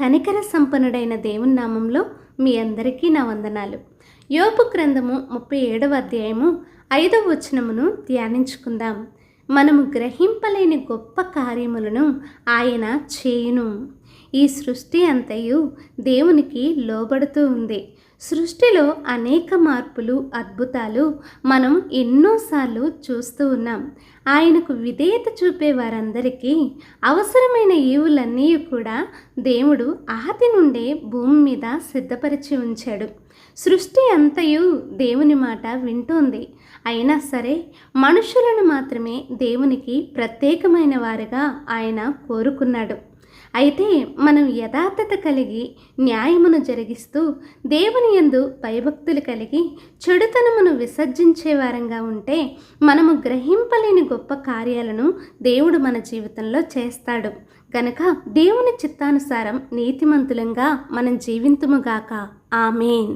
కనికర సంపన్నుడైన దేవుని నామంలో మీ అందరికీ నా వందనాలు. యోపు గ్రంథము ముప్పై ఏడవ అధ్యాయము ఐదవ వచనమును ధ్యానించుకుందాం. మనము గ్రహింపలేని గొప్ప కార్యములను ఆయన చేయును. ఈ సృష్టి అంతయు దేవునికి లోబడుతూ ఉంది. సృష్టిలో అనేక మార్పులు అద్భుతాలు మనం ఎన్నోసార్లు చూస్తూ ఉన్నాం. ఆయనకు విధేయత చూపే వారందరికీ అవసరమైన ఈవులన్నీ కూడా దేవుడు ఆది నుండే భూమి మీద సిద్ధపరిచి ఉంచాడు. సృష్టి అంతయు దేవుని మాట వింటోంది. అయినా సరే మనుషులను మాత్రమే దేవునికి ప్రత్యేకమైన వారుగా ఆయన కోరుకున్నాడు. అయితే మనం యథార్థత కలిగి న్యాయమును జరిగిస్తూ దేవుని యందు భయభక్తులు కలిగి చెడుతనమును విసర్జించే వారంగా ఉంటే మనము గ్రహింపలేని గొప్ప కార్యాలను దేవుడు మన జీవితంలో చేస్తాడు. గనక దేవుని చిత్తానుసారం నీతిమంతులంగా మనం జీవింతుముగాక ఆమెన్.